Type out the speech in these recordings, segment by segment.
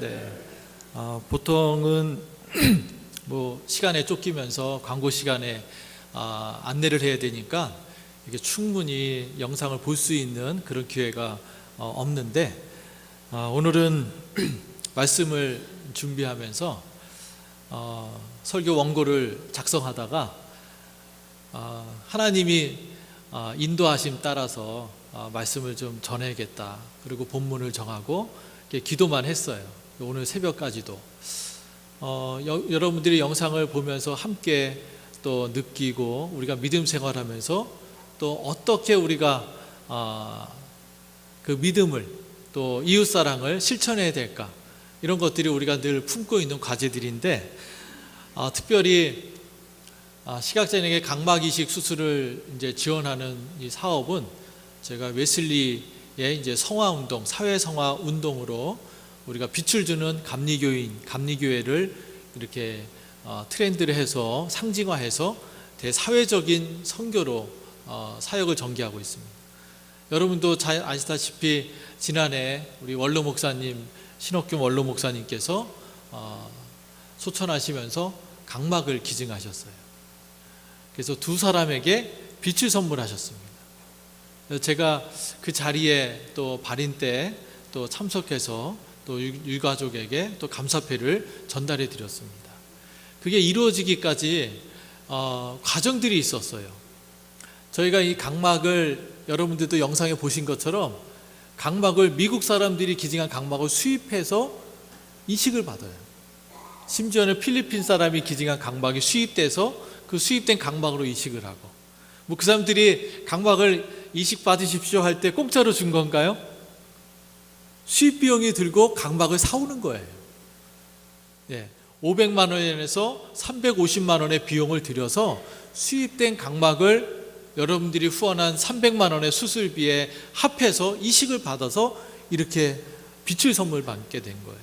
네. 어, 보통은 뭐 시간에 쫓기면서 광고 시간에 아, 안내를 해야 되니까 이게 충분히 영상을 볼 수 있는 그런 기회가 어, 없는데 아, 오늘은 말씀을 준비하면서 어, 설교 원고를 작성하다가 아, 하나님이 아, 인도하심 따라서 아, 말씀을 좀 전해야겠다. 그리고 본문을 정하고 기도만 했어요. 오늘 새벽까지도. 어, 여, 여러분들이 영상을 보면서 함께 또 느끼고 우리가 믿음 생활하면서 또 어떻게 우리가 아, 그 믿음을 또 이웃 사랑을 실천해야 될까 이런 것들이 우리가 늘 품고 있는 과제들인데 아, 특별히 아, 시각장애인에게 각막 이식 수술을 이제 지원하는 이 사업은 제가 웨슬리의 이제 성화 운동, 사회 성화 운동으로 우리가 빛을 주는 감리교인, 감리교회를 이렇게 어, 트렌드를 해서 상징화해서 대사회적인 선교로 어, 사역을 전개하고 있습니다. 여러분도 잘 아시다시피 지난해 우리 원로 목사님 신옥균 원로 목사님께서 어, 소천하시면서 각막을 기증하셨어요. 그래서 두 사람에게 빛을 선물하셨습니다. 제가 그 자리에 또 발인 때 또 참석해서 또 유- 유가족에게 또 감사패를 전달해 드렸습니다. 그게 이루어지기까지 어, 과정들이 있었어요. 저희가 이 각막을 여러분들도 영상에 보신 것처럼 각막을 미국 사람들이 기증한 각막을 수입해서 이식을 받아요. 심지어는 필리핀 사람이 기증한 각막이 수입돼서 그 수입된 각막으로 이식을 하고 뭐 그 사람들이 각막을 이식 받으십시오 할 때 공짜로 준 건가요? 수입 비용이 들고 각막을 사오는 거예요. 예. 500만 원에서 350만 원의 비용을 들여서 수입된 각막을 여러분들이 후원한 300만 원의 수술비에 합해서 이식을 받아서 이렇게 빛을 선물 받게 된 거예요.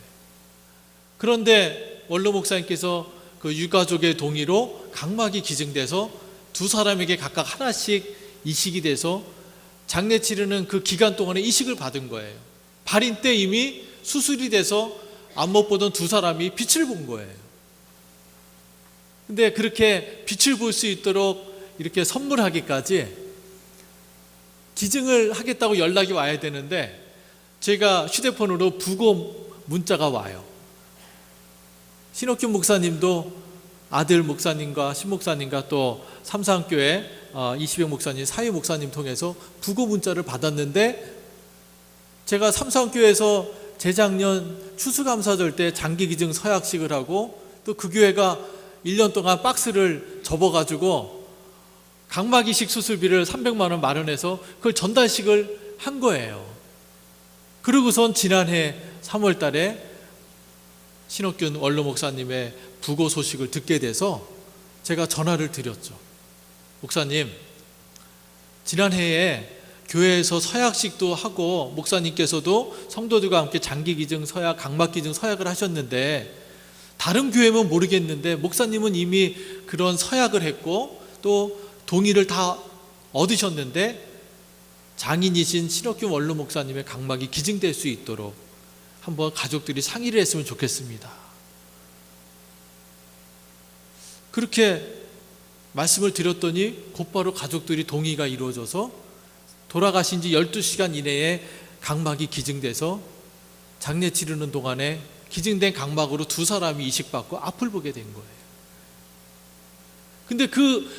그런데 원로 목사님께서 그 유가족의 동의로 각막이 기증돼서 두 사람에게 각각 하나씩 이식이 돼서 장례 치르는 그 기간 동안에 이식을 받은 거예요. 발인 때 이미 수술이 돼서 안 못 보던 두 사람이 빛을 본 거예요. 근데 그렇게 빛을 볼 수 있도록 이렇게 선물하기까지 기증을 하겠다고 연락이 와야 되는데 제가 휴대폰으로 부고 문자가 와요. 신옥균 목사님도 아들 목사님과 신 목사님과 또 삼상교회 어, 이시백 목사님, 사회 목사님 통해서 부고 문자를 받았는데 제가 삼성교회에서 재작년 추수감사절 때 장기기증 서약식을 하고 또 그 교회가 1년 동안 박스를 접어가지고 각막이식 수술비를 300만 원 마련해서 그걸 전달식을 한 거예요. 그러고선 지난해 3월 달에 신옥균 원로 목사님의 부고 소식을 듣게 돼서 제가 전화를 드렸죠. 목사님, 지난해에 교회에서 서약식도 하고 목사님께서도 성도들과 함께 장기 기증 서약, 각막 기증 서약을 하셨는데 다른 교회면 모르겠는데 목사님은 이미 그런 서약을 했고 또 동의를 다 얻으셨는데 장인이신 신옥균 원로 목사님의 각막이 기증될 수 있도록 한번 가족들이 상의를 했으면 좋겠습니다. 그렇게 말씀을 드렸더니 곧바로 가족들이 동의가 이루어져서 돌아가신 지 12시간 이내에 각막이 기증돼서 장례 치르는 동안에 기증된 각막으로 두 사람이 이식받고 앞을 보게 된 거예요. 근데 그,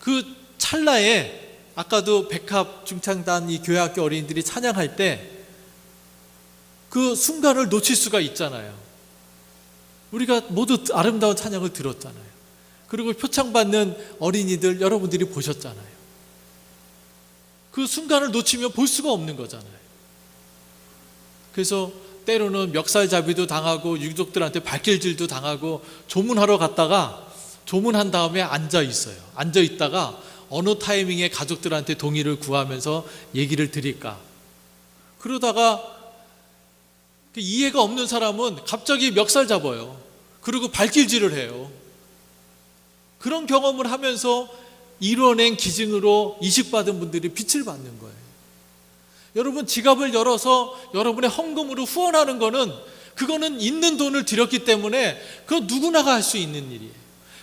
그 찰나에 아까도 백합 중창단 이 교회학교 어린이들이 찬양할 때 그 순간을 놓칠 수가 있잖아요. 우리가 모두 아름다운 찬양을 들었잖아요. 그리고 표창받는 어린이들 여러분들이 보셨잖아요. 그 순간을 놓치면 볼 수가 없는 거잖아요. 그래서 때로는 멱살잡이도 당하고 유족들한테 발길질도 당하고 조문하러 갔다가 조문한 다음에 앉아 있어요. 앉아 있다가 어느 타이밍에 가족들한테 동의를 구하면서 얘기를 드릴까. 그러다가 그 이해가 없는 사람은 갑자기 멱살 잡아요. 그리고 발길질을 해요. 그런 경험을 하면서 이뤄낸 기증으로 이식받은 분들이 빛을 받는 거예요. 여러분 지갑을 열어서 여러분의 헌금으로 후원하는 거는 그거는 있는 돈을 들였기 때문에 그거 누구나가 할 수 있는 일이에요.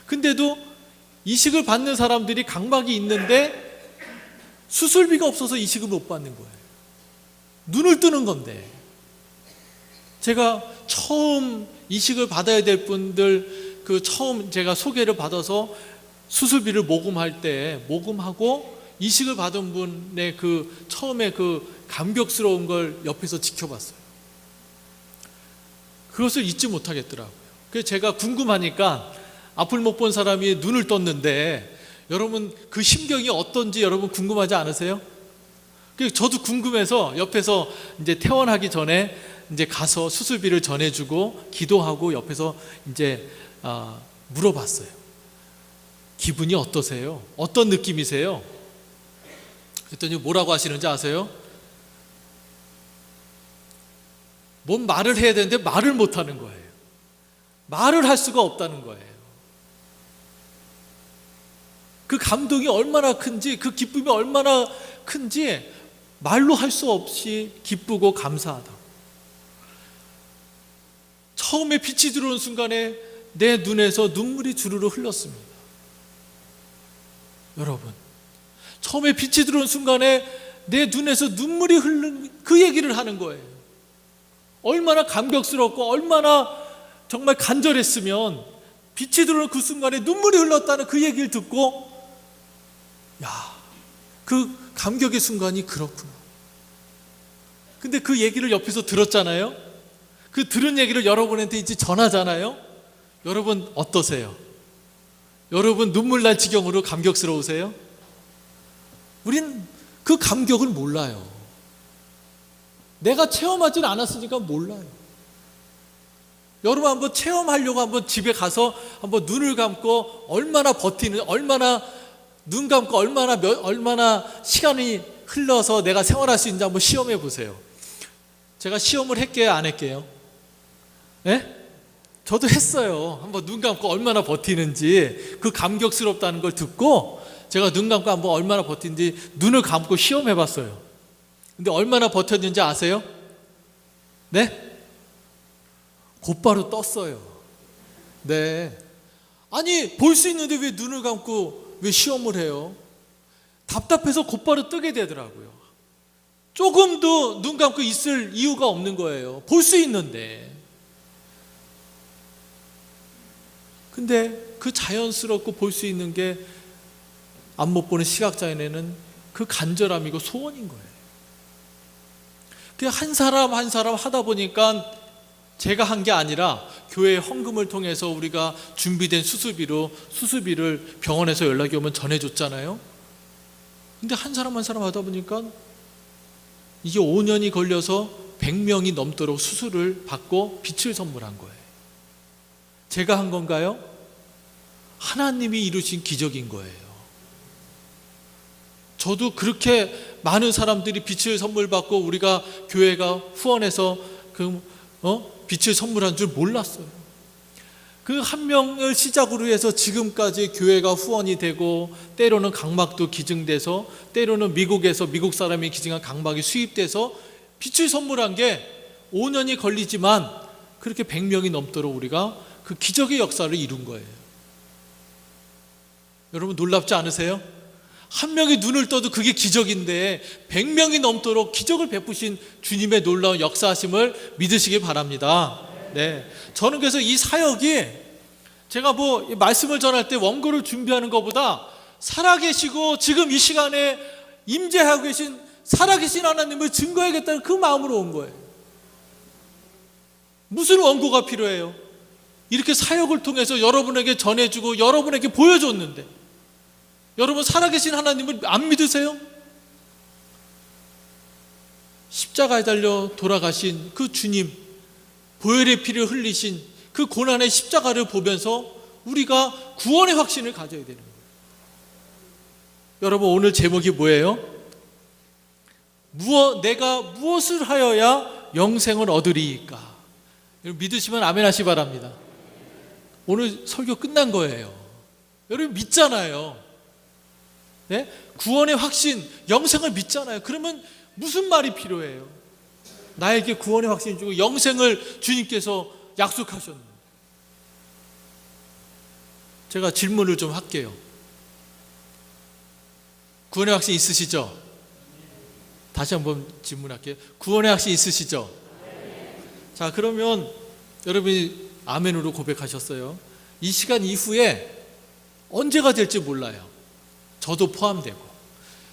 근데도 이식을 받는 사람들이 각막이 있는데 수술비가 없어서 이식을 못 받는 거예요. 눈을 뜨는 건데. 제가 처음 이식을 받아야 될 분들 그 처음 제가 소개를 받아서 수술비를 모금할 때 모금하고 이식을 받은 분의 그 처음에 그 감격스러운 걸 옆에서 지켜봤어요. 그것을 잊지 못하겠더라고요. 그래서 제가 궁금하니까 앞을 못 본 사람이 눈을 떴는데 여러분 그 심경이 어떤지 여러분 궁금하지 않으세요? 그 저도 궁금해서 옆에서 이제 퇴원하기 전에 이제 가서 수술비를 전해주고 기도하고 옆에서 이제 아, 물어봤어요. 기분이 어떠세요? 어떤 느낌이세요? 그랬더니 뭐라고 하시는지 아세요? 뭔 말을 해야 되는데 말을 못 하는 거예요. 말을 할 수가 없다는 거예요. 그 감동이 얼마나 큰지, 그 기쁨이 얼마나 큰지 말로 할 수 없이 기쁘고 감사하다. 처음에 빛이 들어온 순간에 내 눈에서 눈물이 주르르 흘렀습니다. 여러분, 처음에 빛이 들어온 순간에 내 눈에서 눈물이 흐르는 그 얘기를 하는 거예요. 얼마나 감격스럽고 얼마나 정말 간절했으면 빛이 들어오는 그 순간에 눈물이 흘렀다는 그 얘기를 듣고 야, 그 감격의 순간이 그렇구나. 근데 그 얘기를 옆에서 들었잖아요. 그 들은 얘기를 여러분한테 이제 전하잖아요. 여러분 어떠세요? 여러분 눈물 날 지경으로 감격스러우세요? 우린 그 감격을 몰라요. 내가 체험하진 않았으니까 몰라요. 여러분 한번 체험하려고 한번 집에 가서 한번 눈을 감고 얼마나 버티는 얼마나 눈 감고 얼마나 몇, 얼마나 시간이 흘러서 내가 생활할 수 있는지 한번 시험해 보세요. 제가 시험을 했게요, 안 했게요? 예? 저도 했어요. 한번 눈 감고 얼마나 버티는지 그 감격스럽다는 걸 듣고 제가 눈 감고 한번 얼마나 버티는지 눈을 감고 시험해 봤어요. 근데 얼마나 버텼는지 아세요? 네? 곧바로 떴어요. 네. 아니, 볼 수 있는데 왜 눈을 감고 왜 시험을 해요? 답답해서 곧바로 뜨게 되더라고요. 조금도 눈 감고 있을 이유가 없는 거예요. 볼 수 있는데. 근데 그 자연스럽고 볼 수 있는 게 안 못 보는 시각장애인은 그 간절함이고 소원인 거예요. 그 한 사람 한 사람 하다 보니까 제가 한 게 아니라 교회 헌금을 통해서 우리가 준비된 수술비로 수술비를 병원에서 연락이 오면 전해줬잖아요. 근데 한 사람 한 사람 하다 보니까 이게 5년이 걸려서 100명이 넘도록 수술을 받고 빛을 선물한 거예요. 제가 한 건가요? 하나님이 이루신 기적인 거예요. 저도 그렇게 많은 사람들이 빛을 선물 받고 우리가 교회가 후원해서 그 어? 빛을 선물한 줄 몰랐어요. 그 한 명을 시작으로 해서 지금까지 교회가 후원이 되고 때로는 각막도 기증돼서 때로는 미국에서 미국 사람이 기증한 각막이 수입돼서 빛을 선물한 게 5년이 걸리지만 그렇게 100명이 넘도록 우리가 그 기적의 역사를 이룬 거예요. 여러분 놀랍지 않으세요? 한 명이 눈을 떠도 그게 기적인데 100명이 넘도록 기적을 베푸신 주님의 놀라운 역사하심을 믿으시기 바랍니다. 네. 저는 그래서 이 사역이 제가 뭐 말씀을 전할 때 원고를 준비하는 것보다 살아계시고 지금 이 시간에 임재하고 계신 살아계신 하나님을 증거해야겠다는 그 마음으로 온 거예요. 무슨 원고가 필요해요? 이렇게 사역을 통해서 여러분에게 전해주고 여러분에게 보여줬는데 여러분 살아계신 하나님을 안 믿으세요? 십자가에 달려 돌아가신 그 주님, 보혈의 피를 흘리신 그 고난의 십자가를 보면서 우리가 구원의 확신을 가져야 되는 거예요. 여러분 오늘 제목이 뭐예요? 무엇 내가 무엇을 하여야 영생을 얻으리이까? 여러분 믿으시면 아멘 하시 바랍니다. 오늘 설교 끝난 거예요. 여러분 믿잖아요. 네? 구원의 확신, 영생을 믿잖아요. 그러면 무슨 말이 필요해요? 나에게 구원의 확신 주고 영생을 주님께서 약속하셨는데 제가 질문을 좀 할게요. 구원의 확신 있으시죠? 다시 한번 질문할게요. 구원의 확신 있으시죠? 자, 그러면 여러분이 아멘으로 고백하셨어요. 이 시간 이후에 언제가 될지 몰라요. 저도 포함되고.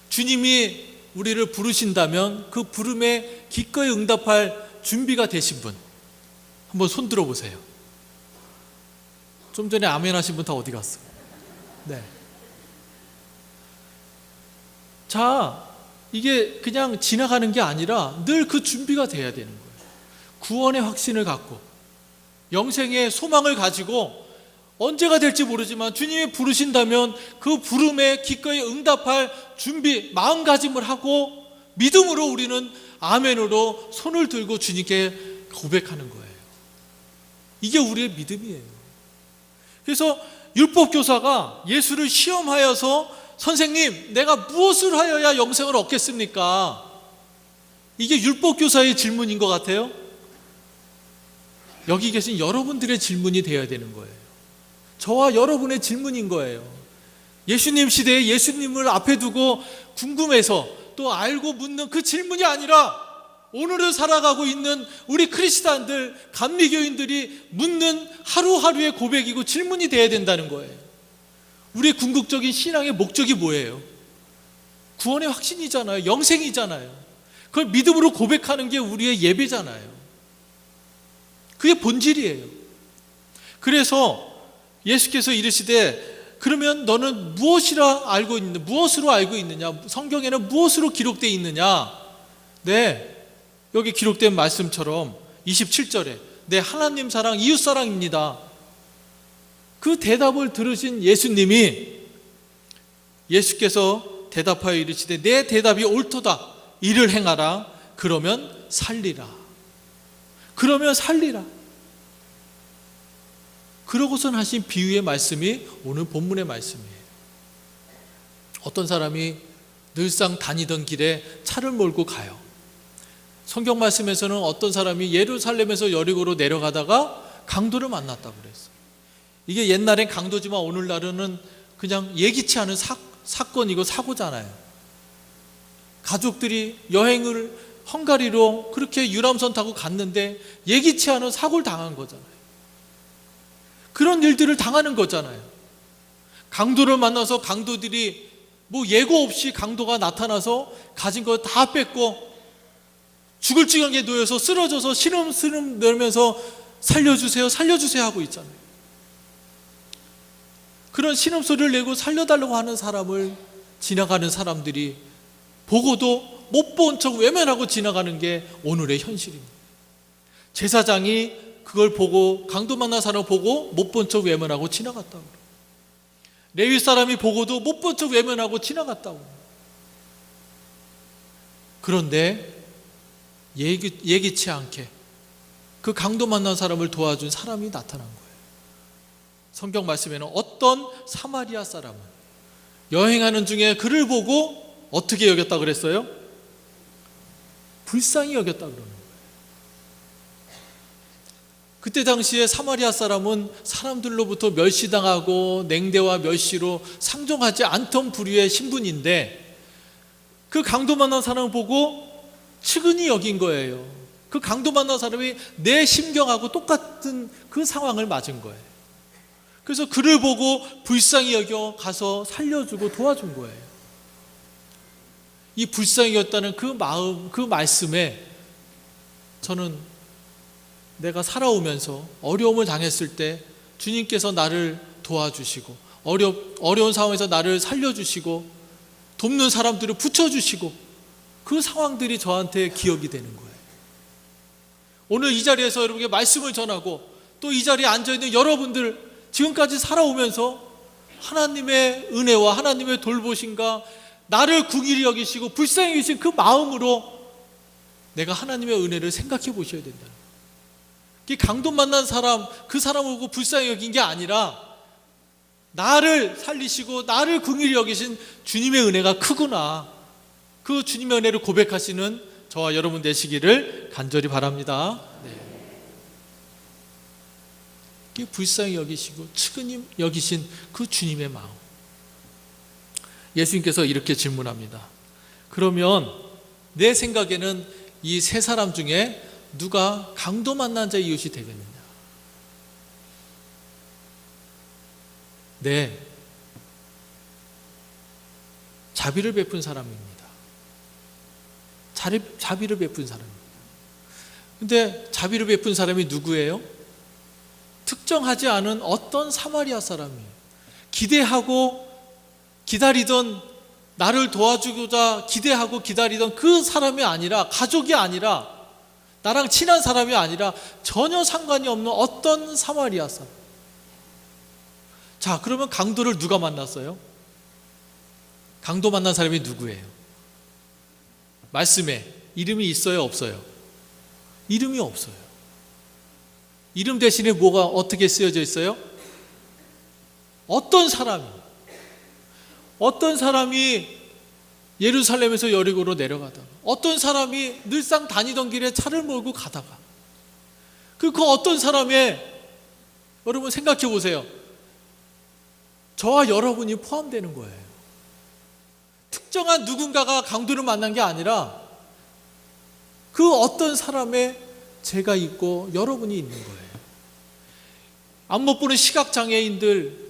주님이 우리를 부르신다면 그 부름에 기꺼이 응답할 준비가 되신 분. 한번 손 들어 보세요. 좀 전에 아멘 하신 분 다 어디 갔어? 네. 자, 이게 그냥 지나가는 게 아니라 늘 그 준비가 돼야 되는 거예요. 구원의 확신을 갖고 영생의 소망을 가지고 언제가 될지 모르지만 주님이 부르신다면 그 부름에 기꺼이 응답할 준비, 마음가짐을 하고 믿음으로 우리는 아멘으로 손을 들고 주님께 고백하는 거예요. 이게 우리의 믿음이에요. 그래서 율법 교사가 예수를 시험하여서 선생님, 내가 무엇을 하여야 영생을 얻겠습니까? 이게 율법 교사의 질문인 것 같아요. 여기 계신 여러분들의 질문이 되어야 되는 거예요. 저와 여러분의 질문인 거예요. 예수님 시대에 예수님을 앞에 두고 궁금해서 또 알고 묻는 그 질문이 아니라 오늘을 살아가고 있는 우리 크리스찬들, 감리교인들이 묻는 하루하루의 고백이고 질문이 돼야 된다는 거예요. 우리의 궁극적인 신앙의 목적이 뭐예요? 구원의 확신이잖아요. 영생이잖아요. 그걸 믿음으로 고백하는 게 우리의 예배잖아요. 그게 본질이에요. 그래서 예수께서 이르시되 그러면 너는 무엇이라 알고 있느냐? 무엇으로 알고 있느냐? 성경에는 무엇으로 기록되어 있느냐? 네. 여기 기록된 말씀처럼 27절에 내 하나님 사랑 이웃 사랑입니다. 그 대답을 들으신 예수님이 예수께서 대답하여 이르시되 내 대답이 옳도다. 이를 행하라. 그러면 살리라. 그러면 살리라. 그러고선 하신 비유의 말씀이 오늘 본문의 말씀이에요. 어떤 사람이 늘상 다니던 길에 차를 몰고 가요. 성경 말씀에서는 어떤 사람이 예루살렘에서 여리고로 내려가다가 강도를 만났다고 그랬어요. 이게 옛날엔 강도지만 오늘날은 그냥 예기치 않은 사, 사건이고 사고잖아요. 가족들이 여행을 헝가리로 그렇게 유람선 타고 갔는데 예기치 않은 사고를 당한 거잖아요. 그런 일들을 당하는 거잖아요. 강도를 만나서 강도들이 뭐 예고 없이 강도가 나타나서 가진 거 다 뺏고 죽을 지경에 놓여서 쓰러져서 신음스름 내면서 살려주세요, 살려주세요 하고 있잖아요. 그런 신음소리를 내고 살려달라고 하는 사람을 지나가는 사람들이 보고도 못 본 척 외면하고 지나가는 게 오늘의 현실입니다. 제사장이 그걸 보고 강도 만난 사람을 보고 못 본 척 외면하고 지나갔다고. 레위 사람이 보고도 못 본 척 외면하고 지나갔다고. 그런데 예기, 예기치 않게 그 강도 만난 사람을 도와준 사람이 나타난 거예요. 성경 말씀에는 어떤 사마리아 사람은 여행하는 중에 그를 보고 어떻게 여겼다 그랬어요? 불쌍히 여겼다 그러는 거예요. 그때 당시에 사마리아 사람은 사람들로부터 멸시당하고 냉대와 멸시로 상종하지 않던 부류의 신분인데 그 강도 만난 사람을 보고 측은히 여긴 거예요. 그 강도 만난 사람이 내 심경하고 똑같은 그 상황을 맞은 거예요. 그래서 그를 보고 불쌍히 여겨 가서 살려주고 도와준 거예요. 이 불쌍히 여겼다는 그 마음, 그 말씀에 저는 내가 살아오면서 어려움을 당했을 때 주님께서 나를 도와주시고 어려, 어려운 상황에서 나를 살려주시고 돕는 사람들을 붙여주시고 그 상황들이 저한테 기억이 되는 거예요. 오늘 이 자리에서 여러분에게 말씀을 전하고 또 이 자리에 앉아있는 여러분들 지금까지 살아오면서 하나님의 은혜와 하나님의 돌보심과 나를 궁일이 여기시고 불쌍히 여기신 그 마음으로 내가 하나님의 은혜를 생각해 보셔야 된다. 그 강도 만난 사람, 그 사람을 보고 불쌍히 여긴 게 아니라 나를 살리시고 나를 궁일이 여기신 주님의 은혜가 크구나. 그 주님의 은혜를 고백하시는 저와 여러분 되시기를 간절히 바랍니다. 네. 불쌍히 여기시고 측은히 여기신 그 주님의 마음. 예수님께서 이렇게 질문합니다. 그러면 내 생각에는 이 세 사람 중에 누가 강도 만난 자의 이웃이 되겠느냐? 네. 자비를 베푼 사람입니다. 자비, 자비를 베푼 사람입니다. 근데 자비를 베푼 사람이 누구예요? 특정하지 않은 어떤 사마리아 사람이에요. 기대하고 기다리던 나를 도와주고자 기대하고 기다리던 그 사람이 아니라 가족이 아니라 나랑 친한 사람이 아니라 전혀 상관이 없는 어떤 사마리아 사람. 자, 그러면 강도를 누가 만났어요? 강도 만난 사람이 누구예요? 말씀에 이름이 있어요, 없어요? 이름이 없어요. 이름 대신에 뭐가 어떻게 쓰여져 있어요? 어떤 사람이 어떤 사람이 예루살렘에서 여리고로 내려가다가 어떤 사람이 늘상 다니던 길에 차를 몰고 가다가 그, 그 어떤 사람의 여러분 생각해 보세요. 저와 여러분이 포함되는 거예요. 특정한 누군가가 강도를 만난 게 아니라 그 어떤 사람의 제가 있고 여러분이 있는 거예요. 안못 보는 시각장애인들,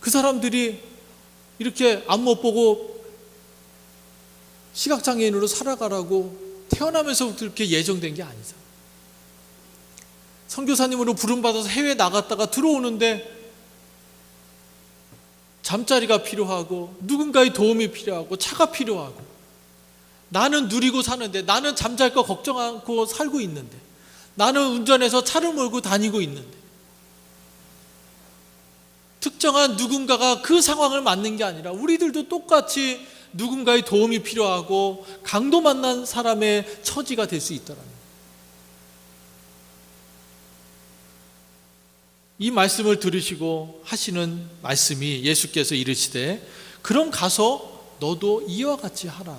그 사람들이 이렇게 안 못 보고 시각장애인으로 살아가라고 태어나면서부터 이렇게 예정된 게 아니잖아. 선교사님으로 부름받아서 해외 나갔다가 들어오는데 잠자리가 필요하고 누군가의 도움이 필요하고 차가 필요하고 나는 누리고 사는데 나는 잠잘 거 걱정 않고 살고 있는데 나는 운전해서 차를 몰고 다니고 있는데 특정한 누군가가 그 상황을 맞는 게 아니라 우리들도 똑같이 누군가의 도움이 필요하고 강도 만난 사람의 처지가 될 수 있더라는 거예요. 이 말씀을 들으시고 하시는 말씀이 예수께서 이르시되 그럼 가서 너도 이와 같이 하라.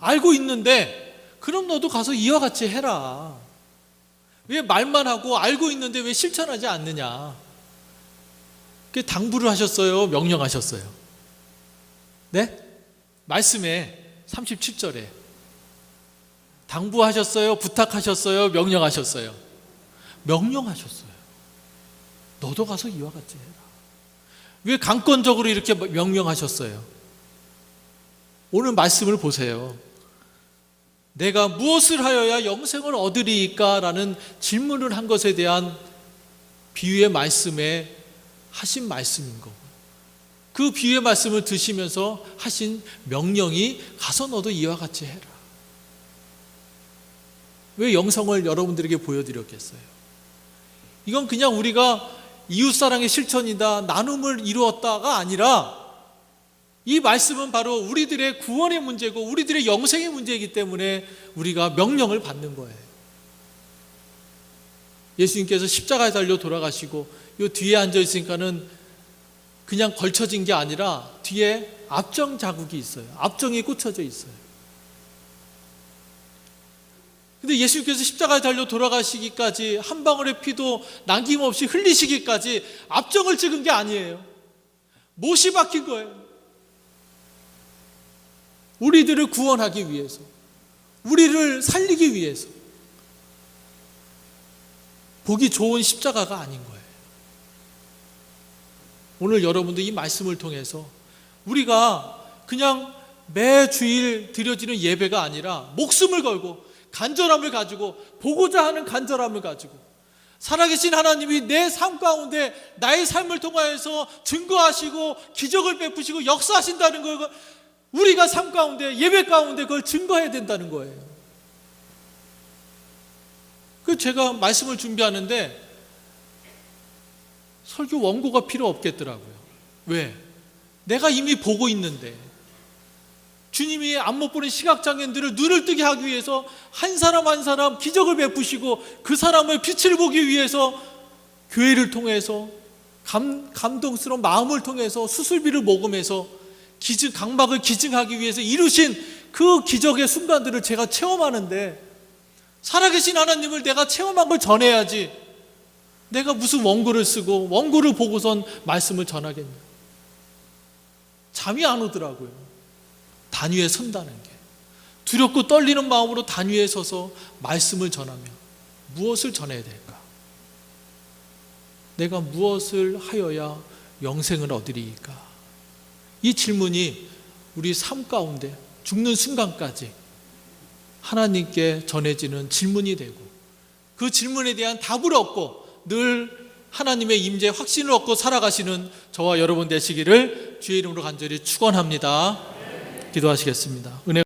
알고 있는데 그럼 너도 가서 이와 같이 해라. 왜 말만 하고 알고 있는데 왜 실천하지 않느냐? 그 당부를 하셨어요, 명령하셨어요. 네? 말씀에 37절에 당부하셨어요, 부탁하셨어요, 명령하셨어요. 명령하셨어요. 너도 가서 이와 같이 해라. 왜 강권적으로 이렇게 명령하셨어요? 오늘 말씀을 보세요. 내가 무엇을 하여야 영생을 얻으리까? 라는 질문을 한 것에 대한 비유의 말씀에 하신 말씀인 거고. 그 비유의 말씀을 드시면서 하신 명령이 가서 너도 이와 같이 해라. 왜 영성을 여러분들에게 보여드렸겠어요? 이건 그냥 우리가 이웃사랑의 실천이다, 나눔을 이루었다가 아니라 이 말씀은 바로 우리들의 구원의 문제고 우리들의 영생의 문제이기 때문에 우리가 명령을 받는 거예요. 예수님께서 십자가에 달려 돌아가시고 요 뒤에 앉아 있으니까는 그냥 걸쳐진 게 아니라 뒤에 앞정 자국이 있어요. 앞정이 꽂혀져 있어요. 근데 예수님께서 십자가에 달려 돌아가시기까지 한 방울의 피도 남김없이 흘리시기까지 앞정을 찍은 게 아니에요. 못이 박힌 거예요. 우리들을 구원하기 위해서, 우리를 살리기 위해서. 보기 좋은 십자가가 아닌 거예요. 오늘 여러분도 이 말씀을 통해서 우리가 그냥 매 주일 드려지는 예배가 아니라 목숨을 걸고 간절함을 가지고 보고자 하는 간절함을 가지고 살아계신 하나님이 내 삶 가운데 나의 삶을 통하여서 증거하시고 기적을 베푸시고 역사하신다는 걸 우리가 삶 가운데 예배 가운데 그걸 증거해야 된다는 거예요. 그 제가 말씀을 준비하는데 설교 원고가 필요 없겠더라고요. 왜? 내가 이미 보고 있는데 주님이 안못 보는 시각장애인들을 눈을 뜨게 하기 위해서 한 사람 한 사람 기적을 베푸시고 그 사람의 빛을 보기 위해서 교회를 통해서 감, 감동스러운 마음을 통해서 수술비를 모금해서 기증 강박을 기증하기 위해서 이루신 그 기적의 순간들을 제가 체험하는데 살아계신 하나님을 내가 체험한 걸 전해야지. 내가 무슨 원고를 쓰고 원고를 보고선 말씀을 전하겠냐. 잠이 안 오더라고요. 단위에 선다는 게. 두렵고 떨리는 마음으로 단위에 서서 말씀을 전하며 무엇을 전해야 될까? 내가 무엇을 하여야 영생을 얻으리이까? 이 질문이 우리 삶 가운데 죽는 순간까지 하나님께 전해지는 질문이 되고 그 질문에 대한 답을 얻고 늘 하나님의 임재 확신을 얻고 살아가시는 저와 여러분 되시기를 주의 이름으로 간절히 축원합니다. 기도하시겠습니다. 은혜